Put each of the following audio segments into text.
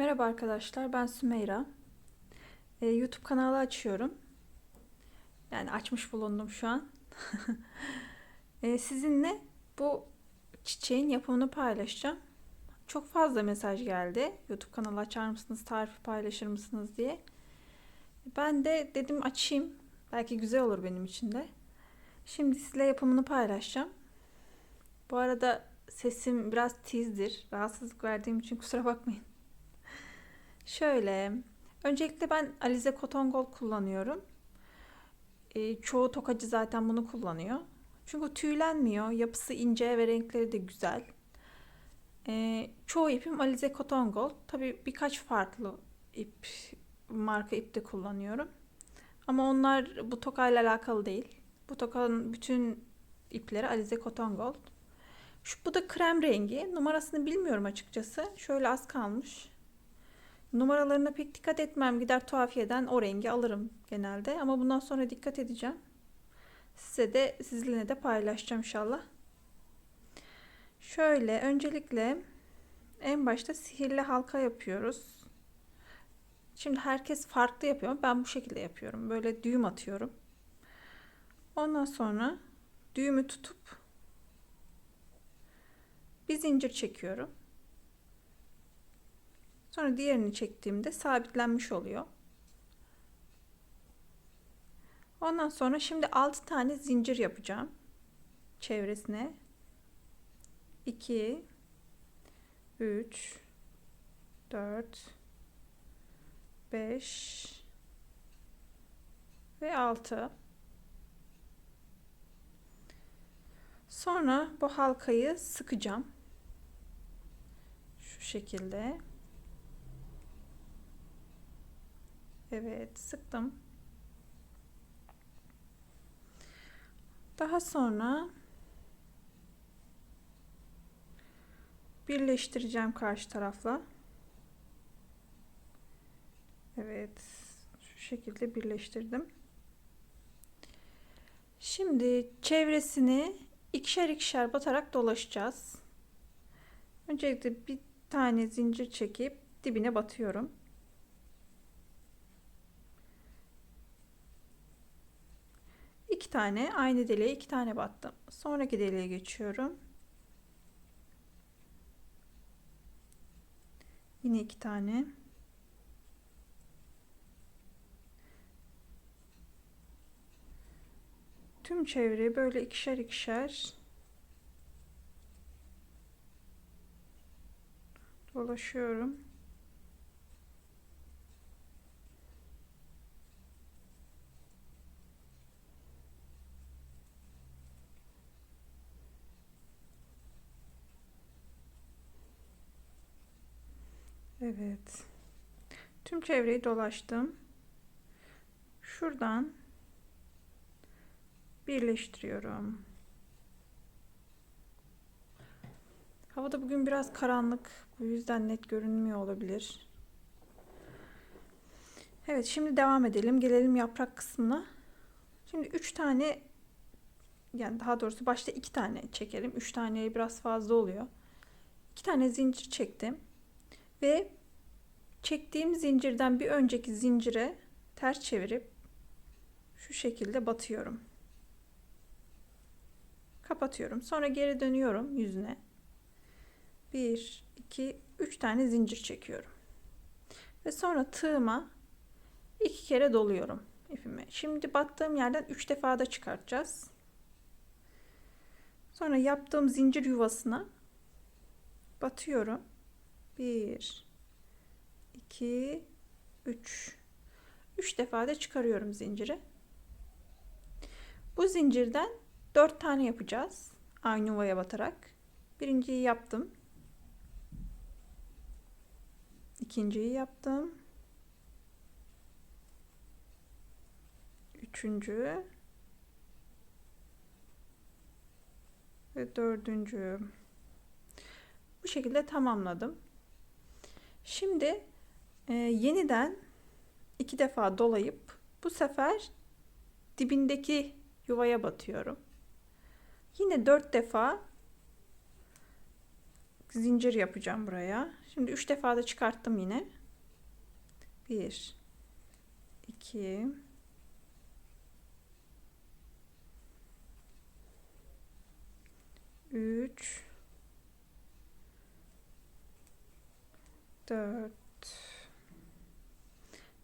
Merhaba arkadaşlar, ben Sümeyra. Ee, YouTube kanalı açıyorum. Yani açmış bulundum şu an. Ee, sizinle bu çiçeğin yapımını paylaşacağım. Çok fazla mesaj geldi. YouTube kanalı açar mısınız, tarifi paylaşır mısınız diye. Ben de dedim açayım. Belki güzel olur benim için de. Şimdi sizle yapımını paylaşacağım. Bu arada sesim biraz tizdir. Rahatsızlık verdiğim için kusura bakmayın. Şöyle, öncelikle ben Alize Cotton Gold kullanıyorum. E, çoğu tokacı zaten bunu kullanıyor. Çünkü tüylenmiyor, yapısı ince ve renkleri de güzel. E, çoğu ipim Alize Cotton Gold. Tabii birkaç farklı ip, marka ip de kullanıyorum. Ama onlar bu tokayla alakalı değil. Bu tokanın bütün ipleri Alize Cotton Gold. Şu, bu da krem rengi. Numarasını bilmiyorum açıkçası. Şöyle az kalmış. Numaralarına pek dikkat etmem. Gider tuhafiyeden o rengi alırım genelde. Ama bundan sonra dikkat edeceğim. Size de sizinle de paylaşacağım inşallah. Şöyle öncelikle en başta sihirli halka yapıyoruz. Şimdi herkes farklı yapıyor. Ben bu şekilde yapıyorum. Böyle düğüm atıyorum. Ondan sonra düğümü tutup bir zincir çekiyorum. Sonra diğerini çektiğimde sabitlenmiş oluyor. Ondan sonra şimdi 6 tane zincir yapacağım. Çevresine. 2 3 4 5 ve 6 Sonra bu halkayı sıkacağım. Şu şekilde. Evet, sıktım. Daha sonra birleştireceğim karşı tarafla. Evet, şu şekilde birleştirdim. Şimdi çevresini ikişer ikişer batarak dolaşacağız. Öncelikle bir tane zincir çekip dibine batıyorum. İki tane aynı deliğe iki tane battım. Sonraki deliğe geçiyorum. Yine iki tane. Tüm çevreyi böyle ikişer ikişer dolaşıyorum. Evet. Tüm çevreyi dolaştım. Şuradan birleştiriyorum. Havada bugün biraz karanlık. Bu yüzden net görünmüyor olabilir. Evet, şimdi devam edelim. Gelelim yaprak kısmına. Şimdi 3 tane yani daha doğrusu başta 2 tane çekelim. 3 taneye biraz fazla oluyor. 2 tane zincir çektim. Ve çektiğim zincirden bir önceki zincire ters çevirip şu şekilde batıyorum. Kapatıyorum. Sonra geri dönüyorum yüzüne. 1 2 3 tane zincir çekiyorum. Ve sonra tığıma iki kere doluyorum ipimi. Şimdi battığım yerden 3 defa da çıkartacağız. Sonra yaptığım zincir yuvasına batıyorum. 1 2 3 3 defa da çıkarıyorum zinciri. Bu zincirden 4 tane yapacağız. Aynı yuvaya batarak. Birinciyi yaptım. İkinciyi yaptım. Üçüncü. Ve dördüncü. Bu şekilde tamamladım. Şimdi e, yeniden iki defa dolayıp bu sefer dibindeki yuvaya batıyorum. Yine dört defa zincir yapacağım buraya. Şimdi 3 defa da çıkarttım yine. 1 2 3 4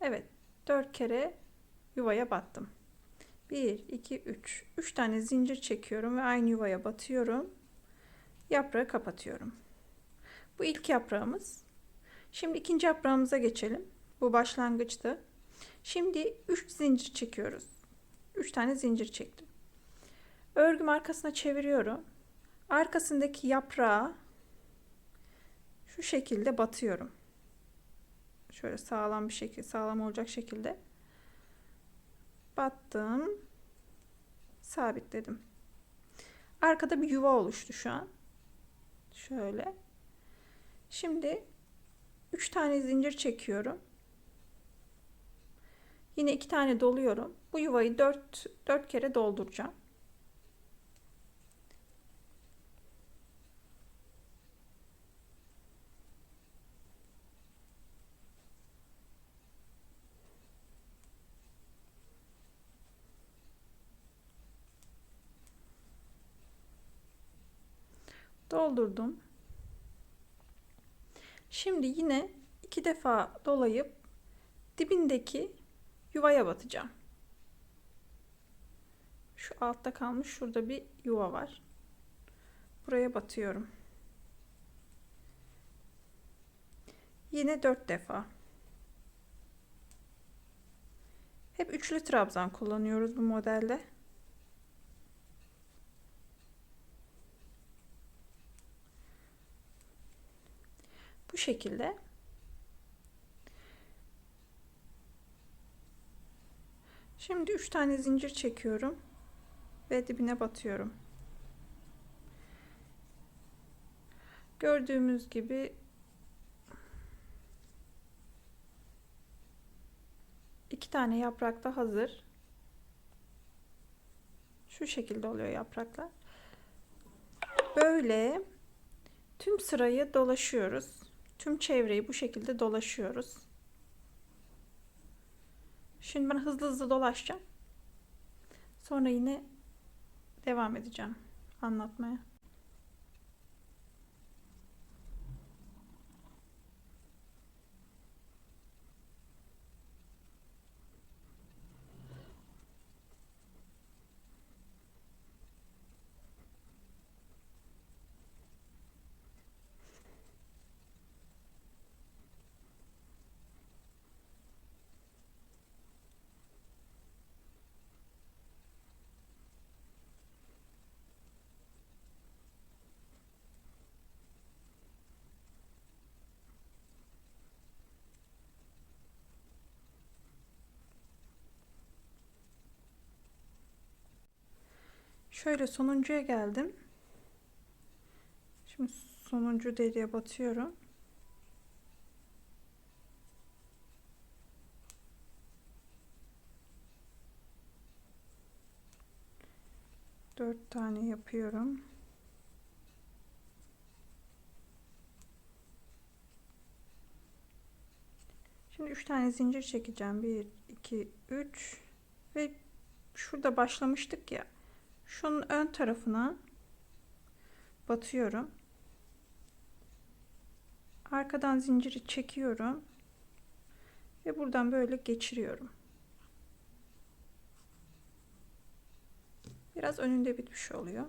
Evet 4 kere yuvaya battım. 1 2 3 3 tane zincir çekiyorum ve aynı yuvaya batıyorum. Yaprağı kapatıyorum. Bu ilk yaprağımız. Şimdi ikinci yaprağımıza geçelim. Bu başlangıçtı. Şimdi 3 zincir çekiyoruz. 3 tane zincir çektim. Örgüm arkasına çeviriyorum. Arkasındaki yaprağı şu şekilde batıyorum. Şöyle sağlam bir şekilde, sağlam olacak şekilde battım. Sabitledim. Arkada bir yuva oluştu şu an. Şöyle. Şimdi 3 tane zincir çekiyorum. Yine 2 tane doluyorum. Bu yuvayı 4 4 kere dolduracağım. Doldurdum. Şimdi yine iki defa dolayıp dibindeki yuvaya batacağım. Şu altta kalmış şurada bir yuva var. Buraya batıyorum. Yine dört defa. Hep üçlü trabzan kullanıyoruz bu modelde. Bu şekilde Şimdi 3 tane zincir çekiyorum ve dibine batıyorum. Gördüğümüz gibi iki tane yaprak da hazır. Şu şekilde oluyor yapraklar. Böyle tüm sırayı dolaşıyoruz. Tüm çevreyi bu şekilde dolaşıyoruz. Şimdi ben hızlı hızlı dolaşacağım. Sonra yine devam edeceğim anlatmaya. Şöyle sonuncuya geldim. Şimdi sonuncu deliğe batıyorum. Dört tane yapıyorum. Şimdi üç tane zincir çekeceğim. Bir, iki, üç ve şurada başlamıştık ya. Şunun ön tarafına batıyorum. Arkadan zinciri çekiyorum. Ve buradan böyle geçiriyorum. Biraz önünde bitmiş oluyor.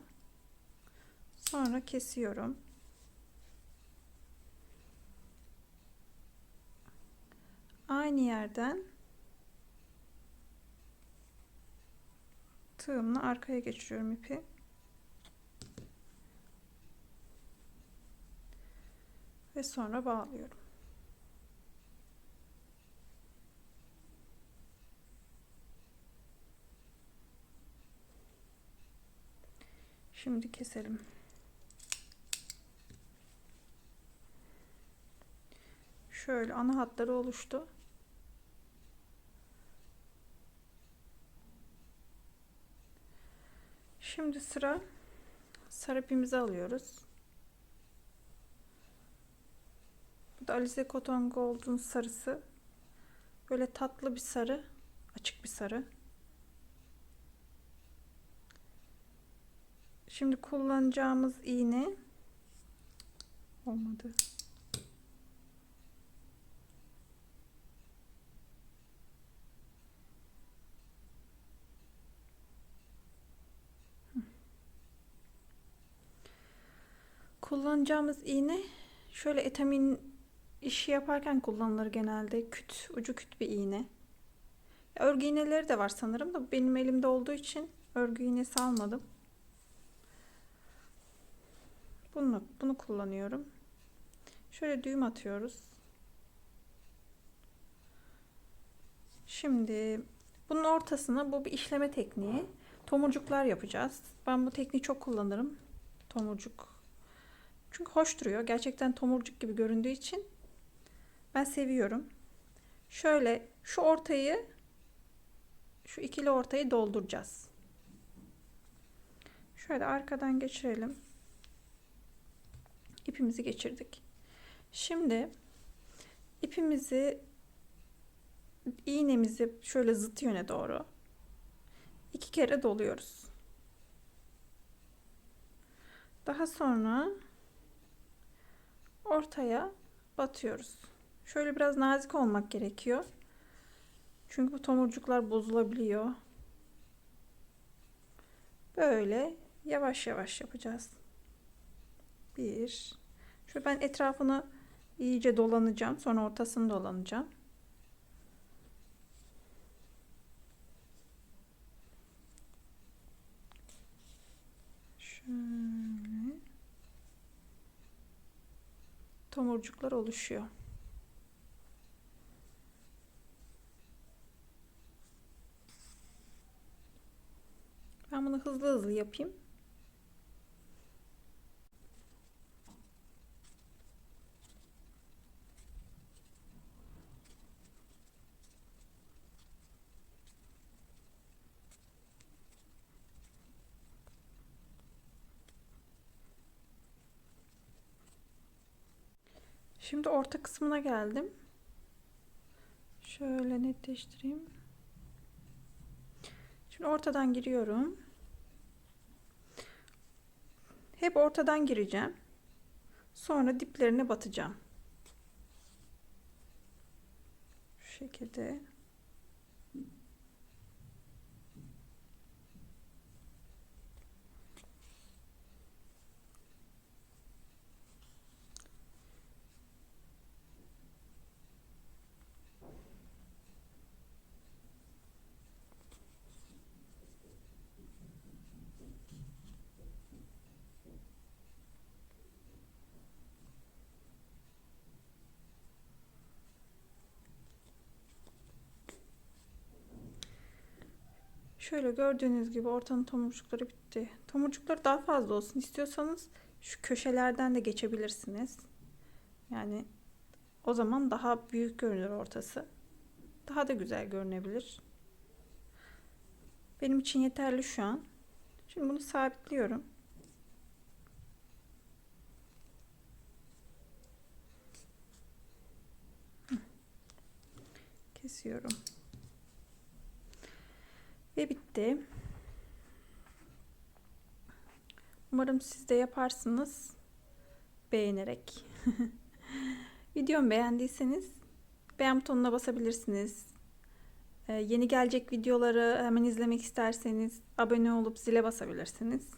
Sonra kesiyorum. Aynı yerden tığımla arkaya geçiriyorum ipi. Ve sonra bağlıyorum. Şimdi keselim. Şöyle ana hatları oluştu. Şimdi sıra sarı alıyoruz. da Alize Cotton Gold'un sarısı. Böyle tatlı bir sarı. Açık bir sarı. Şimdi kullanacağımız iğne olmadı. Kullanacağımız iğne şöyle etamin işi yaparken kullanılır genelde. Küt, ucu küt bir iğne. Örgü iğneleri de var sanırım da benim elimde olduğu için örgü iğnesi almadım. Bunu, bunu kullanıyorum. Şöyle düğüm atıyoruz. Şimdi bunun ortasına bu bir işleme tekniği. Tomurcuklar yapacağız. Ben bu tekniği çok kullanırım. Tomurcuk. Çünkü hoş duruyor. Gerçekten tomurcuk gibi göründüğü için ben seviyorum. Şöyle şu ortayı şu ikili ortayı dolduracağız. Şöyle arkadan geçirelim. İpimizi geçirdik. Şimdi ipimizi iğnemizi şöyle zıt yöne doğru iki kere doluyoruz. Daha sonra ortaya batıyoruz. Şöyle biraz nazik olmak gerekiyor. Çünkü bu tomurcuklar bozulabiliyor. Böyle yavaş yavaş yapacağız. Bir. Şöyle ben etrafını iyice dolanacağım. Sonra ortasını dolanacağım. Şöyle. Tomurcuklar oluşuyor. Ben bunu hızlı hızlı yapayım. Şimdi orta kısmına geldim. Şöyle netleştireyim. Şimdi ortadan giriyorum. Hep ortadan gireceğim. Sonra diplerine batacağım. Şu şekilde. Şöyle gördüğünüz gibi ortanın tomurcukları bitti. Tomurcukları daha fazla olsun istiyorsanız şu köşelerden de geçebilirsiniz. Yani o zaman daha büyük görünür ortası. Daha da güzel görünebilir. Benim için yeterli şu an. Şimdi bunu sabitliyorum. Kesiyorum. Bitti. Umarım siz de yaparsınız. Beğenerek. Videomu beğendiyseniz beğen butonuna basabilirsiniz. Ee, yeni gelecek videoları hemen izlemek isterseniz abone olup zile basabilirsiniz.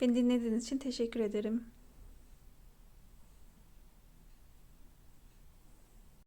Beni dinlediğiniz için teşekkür ederim.